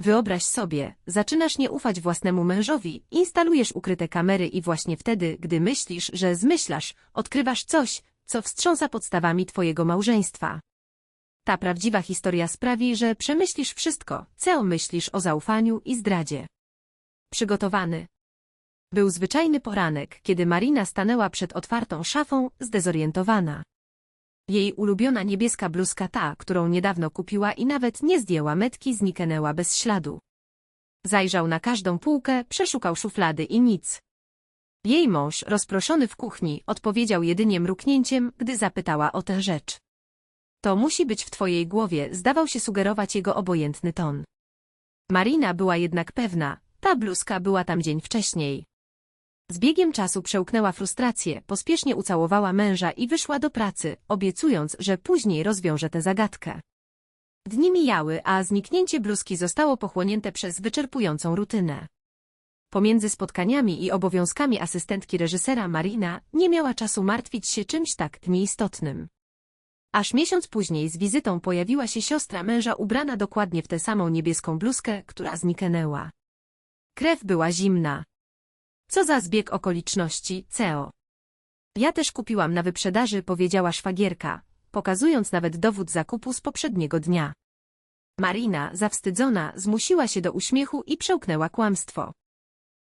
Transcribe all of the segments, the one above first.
Wyobraź sobie, zaczynasz nie ufać własnemu mężowi, instalujesz ukryte kamery i właśnie wtedy, gdy myślisz, że zmyślasz, odkrywasz coś, co wstrząsa podstawami twojego małżeństwa. Ta prawdziwa historia sprawi, że przemyślisz wszystko, co myślisz o zaufaniu i zdradzie. Przygotowany. Był zwyczajny poranek, kiedy Marina stanęła przed otwartą szafą, zdezorientowana. Jej ulubiona niebieska bluzka ta, którą niedawno kupiła i nawet nie zdjęła metki, zniknęła bez śladu. Zajrzał na każdą półkę, przeszukał szuflady i nic. Jej mąż, rozproszony w kuchni, odpowiedział jedynie mruknięciem, gdy zapytała o tę rzecz. To musi być w twojej głowie, zdawał się sugerować jego obojętny ton. Marina była jednak pewna, ta bluzka była tam dzień wcześniej. Z biegiem czasu przełknęła frustrację, pospiesznie ucałowała męża i wyszła do pracy, obiecując, że później rozwiąże tę zagadkę. Dni mijały, a zniknięcie bluzki zostało pochłonięte przez wyczerpującą rutynę. Pomiędzy spotkaniami i obowiązkami asystentki reżysera Marina nie miała czasu martwić się czymś tak nieistotnym. Aż miesiąc później z wizytą pojawiła się siostra męża ubrana dokładnie w tę samą niebieską bluzkę, która zniknęła. Krew była zimna. Co za zbieg okoliczności, CEO. Ja też kupiłam na wyprzedaży, powiedziała szwagierka, pokazując nawet dowód zakupu z poprzedniego dnia. Marina, zawstydzona, zmusiła się do uśmiechu i przełknęła kłamstwo.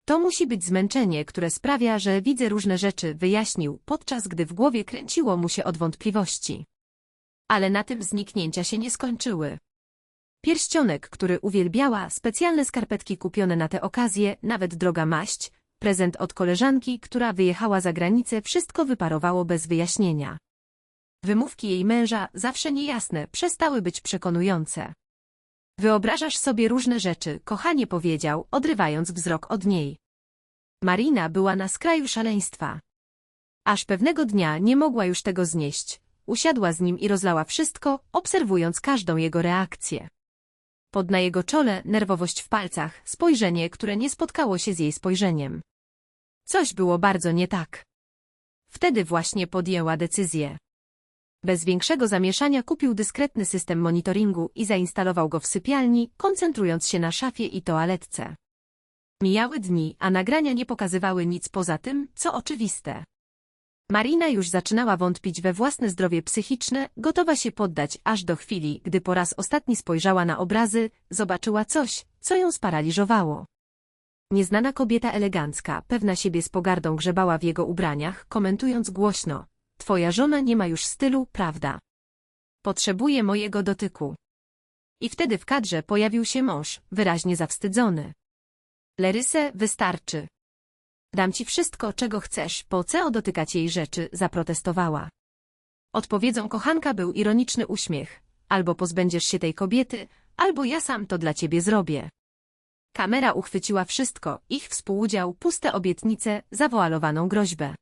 To musi być zmęczenie, które sprawia, że widzę różne rzeczy, wyjaśnił, podczas gdy w głowie kręciło mu się od wątpliwości. Ale na tym zniknięcia się nie skończyły. Pierścionek, który uwielbiała, specjalne skarpetki kupione na tę okazję, nawet droga maść, prezent od koleżanki, która wyjechała za granicę, wszystko wyparowało bez wyjaśnienia. Wymówki jej męża, zawsze niejasne, przestały być przekonujące. Wyobrażasz sobie różne rzeczy, kochanie powiedział, odrywając wzrok od niej. Marina była na skraju szaleństwa. Aż pewnego dnia nie mogła już tego znieść. Usiadła z nim i rozlała wszystko, obserwując każdą jego reakcję. Pod na jego czole nerwowość w palcach, spojrzenie, które nie spotkało się z jej spojrzeniem. Coś było bardzo nie tak. Wtedy właśnie podjęła decyzję. Bez większego zamieszania kupił dyskretny system monitoringu i zainstalował go w sypialni, koncentrując się na szafie i toaletce. Mijały dni, a nagrania nie pokazywały nic poza tym, co oczywiste. Marina już zaczynała wątpić we własne zdrowie psychiczne, gotowa się poddać aż do chwili, gdy po raz ostatni spojrzała na obrazy, zobaczyła coś, co ją sparaliżowało. Nieznana kobieta elegancka, pewna siebie z pogardą grzebała w jego ubraniach, komentując głośno. Twoja żona nie ma już stylu, prawda? Potrzebuje mojego dotyku. I wtedy w kadrze pojawił się mąż, wyraźnie zawstydzony. Leryse, wystarczy. Dam ci wszystko, czego chcesz, po co dotykać jej rzeczy, zaprotestowała. Odpowiedzią kochanka był ironiczny uśmiech. Albo pozbędziesz się tej kobiety, albo ja sam to dla ciebie zrobię. Kamera uchwyciła wszystko, ich współudział, puste obietnice, zawoalowaną groźbę.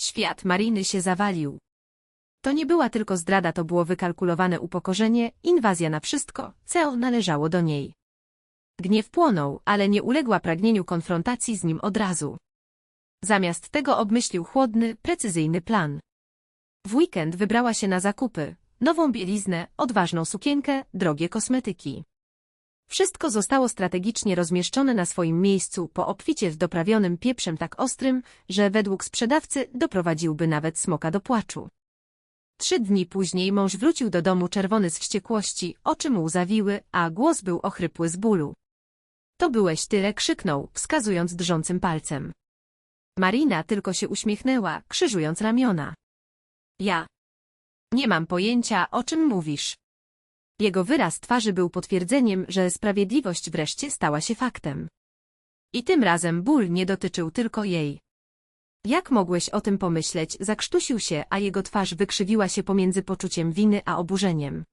Świat Mariny się zawalił. To nie była tylko zdrada, to było wykalkulowane upokorzenie, inwazja na wszystko, co należało do niej. Gniew płonął, ale nie uległa pragnieniu konfrontacji z nim od razu. Zamiast tego obmyślił chłodny, precyzyjny plan. W weekend wybrała się na zakupy, nową bieliznę, odważną sukienkę, drogie kosmetyki. Wszystko zostało strategicznie rozmieszczone na swoim miejscu po obficie z doprawionym pieprzem tak ostrym, że według sprzedawcy doprowadziłby nawet smoka do płaczu. Trzy dni później mąż wrócił do domu czerwony z wściekłości, oczy mu zawiły, a głos był ochrypły z bólu. To byłeś tyle, krzyknął, wskazując drżącym palcem. Marina tylko się uśmiechnęła, krzyżując ramiona. Ja. Nie mam pojęcia, o czym mówisz. Jego wyraz twarzy był potwierdzeniem, że sprawiedliwość wreszcie stała się faktem. I tym razem ból nie dotyczył tylko jej. Jak mogłeś o tym pomyśleć, zakrztusił się, a jego twarz wykrzywiła się pomiędzy poczuciem winy a oburzeniem.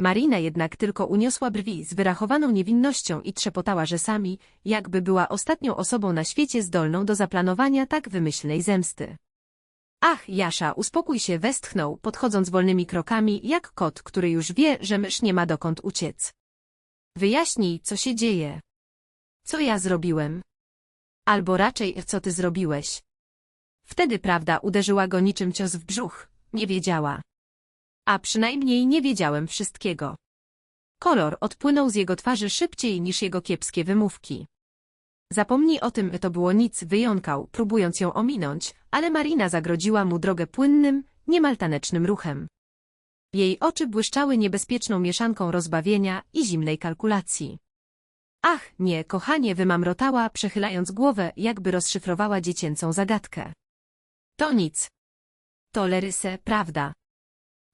Marina jednak tylko uniosła brwi z wyrachowaną niewinnością i trzepotała rzęsami, jakby była ostatnią osobą na świecie zdolną do zaplanowania tak wymyślnej zemsty. Ach, Jasza, uspokój się, westchnął, podchodząc wolnymi krokami, jak kot, który już wie, że mysz nie ma dokąd uciec. Wyjaśnij, co się dzieje. Co ja zrobiłem? Albo raczej, co ty zrobiłeś. Wtedy prawda uderzyła go niczym cios w brzuch, nie wiedziała. A przynajmniej nie wiedziałem wszystkiego. Kolor odpłynął z jego twarzy szybciej niż jego kiepskie wymówki. Zapomnij o tym, to było nic, wyjąkał, próbując ją ominąć, ale Marina zagrodziła mu drogę płynnym, niemal tanecznym ruchem. Jej oczy błyszczały niebezpieczną mieszanką rozbawienia i zimnej kalkulacji. Ach, nie, kochanie, wymamrotała, przechylając głowę, jakby rozszyfrowała dziecięcą zagadkę. To nic. To Leryse, prawda.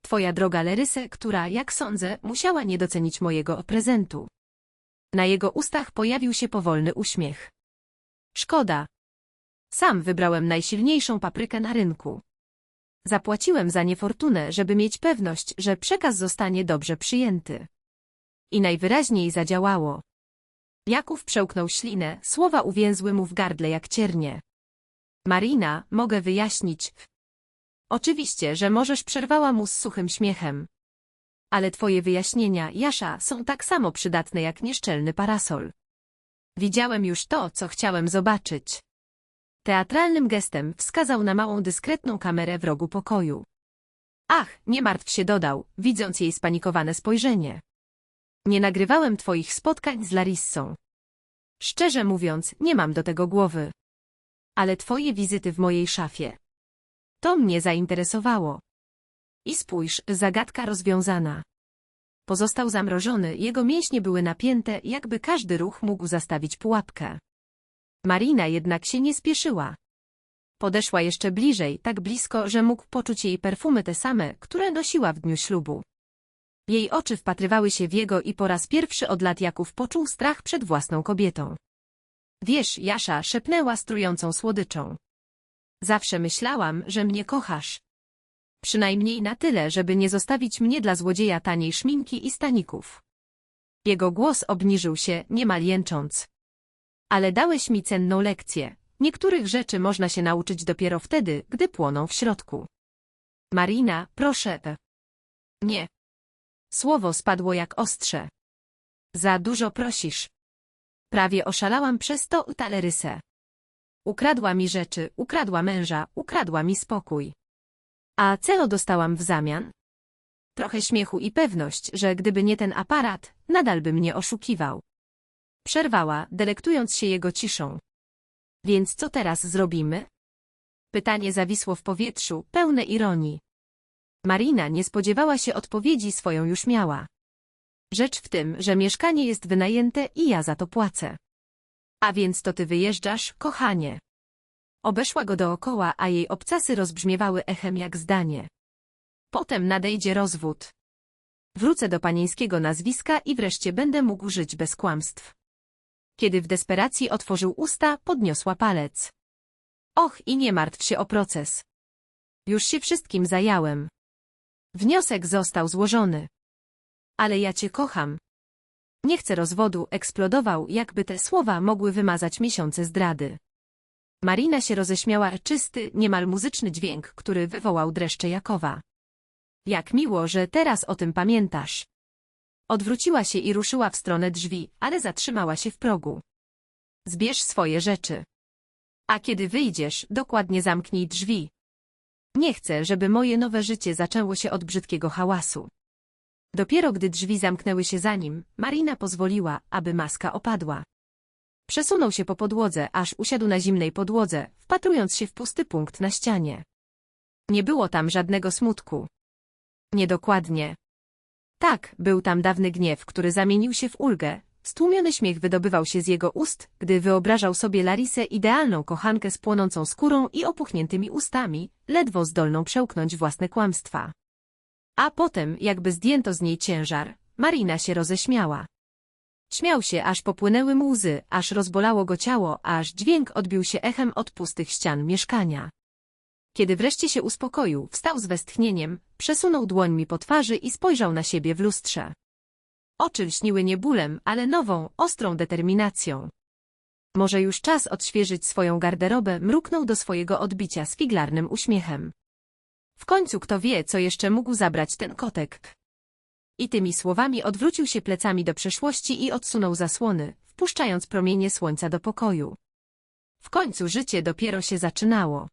Twoja droga Leryse, która, jak sądzę, musiała nie docenić mojego prezentu. Na jego ustach pojawił się powolny uśmiech. Szkoda. Sam wybrałem najsilniejszą paprykę na rynku. Zapłaciłem za niefortunę, żeby mieć pewność, że przekaz zostanie dobrze przyjęty. I najwyraźniej zadziałało. Jaków przełknął ślinę, słowa uwięzły mu w gardle jak ciernie. Marina, mogę wyjaśnić. Oczywiście, że możesz przerwała mu z suchym śmiechem. Ale twoje wyjaśnienia, Jasza, są tak samo przydatne jak nieszczelny parasol. Widziałem już to, co chciałem zobaczyć. Teatralnym gestem wskazał na małą dyskretną kamerę w rogu pokoju. Ach, nie martw się dodał, widząc jej spanikowane spojrzenie. Nie nagrywałem twoich spotkań z Larissą. Szczerze mówiąc, nie mam do tego głowy. Ale twoje wizyty w mojej szafie. To mnie zainteresowało. I spójrz, zagadka rozwiązana. Pozostał zamrożony, jego mięśnie były napięte, jakby każdy ruch mógł zastawić pułapkę. Marina jednak się nie spieszyła. Podeszła jeszcze bliżej, tak blisko, że mógł poczuć jej perfumy te same, które nosiła w dniu ślubu. Jej oczy wpatrywały się w jego i po raz pierwszy od lat Jakub poczuł strach przed własną kobietą. Wiesz, Jasza szepnęła strującą słodyczą. Zawsze myślałam, że mnie kochasz. Przynajmniej na tyle, żeby nie zostawić mnie dla złodzieja taniej szminki i staników. Jego głos obniżył się, niemal jęcząc. Ale dałeś mi cenną lekcję. Niektórych rzeczy można się nauczyć dopiero wtedy, gdy płoną w środku. Marina, proszę. Nie. Słowo spadło jak ostrze. Za dużo prosisz. Prawie oszalałam przez to talerysę. Ukradła mi rzeczy, ukradła męża, ukradła mi spokój. A co dostałam w zamian? Trochę śmiechu i pewność, że gdyby nie ten aparat, nadal by mnie oszukiwał. Przerwała, delektując się jego ciszą. Więc co teraz zrobimy? Pytanie zawisło w powietrzu, pełne ironii. Marina nie spodziewała się odpowiedzi, swoją już miała. Rzecz w tym, że mieszkanie jest wynajęte i ja za to płacę. A więc to ty wyjeżdżasz, kochanie. Obeszła go dookoła, a jej obcasy rozbrzmiewały echem jak zdanie. Potem nadejdzie rozwód. Wrócę do panieńskiego nazwiska i wreszcie będę mógł żyć bez kłamstw. Kiedy w desperacji otworzył usta, podniosła palec. Och, i nie martw się o proces. Już się wszystkim zająłem. Wniosek został złożony. Ale ja cię kocham. Nie chcę rozwodu, eksplodował, jakby te słowa mogły wymazać miesiące zdrady. Marina się roześmiała czysty, niemal muzyczny dźwięk, który wywołał dreszcze Jakowa. Jak miło, że teraz o tym pamiętasz. Odwróciła się i ruszyła w stronę drzwi, ale zatrzymała się w progu. Zbierz swoje rzeczy. A kiedy wyjdziesz, dokładnie zamknij drzwi. Nie chcę, żeby moje nowe życie zaczęło się od brzydkiego hałasu. Dopiero gdy drzwi zamknęły się za nim, Marina pozwoliła, aby maska opadła. Przesunął się po podłodze, aż usiadł na zimnej podłodze, wpatrując się w pusty punkt na ścianie. Nie było tam żadnego smutku. Niedokładnie. Tak, był tam dawny gniew, który zamienił się w ulgę. Stłumiony śmiech wydobywał się z jego ust, gdy wyobrażał sobie Larisę idealną kochankę z płonącą skórą i opuchniętymi ustami, ledwo zdolną przełknąć własne kłamstwa. A potem, jakby zdjęto z niej ciężar, Marina się roześmiała. Śmiał się, aż popłynęły mu łzy, aż rozbolało go ciało, aż dźwięk odbił się echem od pustych ścian mieszkania. Kiedy wreszcie się uspokoił, wstał z westchnieniem, przesunął dłońmi po twarzy i spojrzał na siebie w lustrze. Oczy lśniły nie bólem, ale nową, ostrą determinacją. Może już czas odświeżyć swoją garderobę, mruknął do swojego odbicia z figlarnym uśmiechem. W końcu kto wie, co jeszcze mógł zabrać ten kotek. I tymi słowami odwrócił się plecami do przeszłości i odsunął zasłony, wpuszczając promienie słońca do pokoju. W końcu życie dopiero się zaczynało.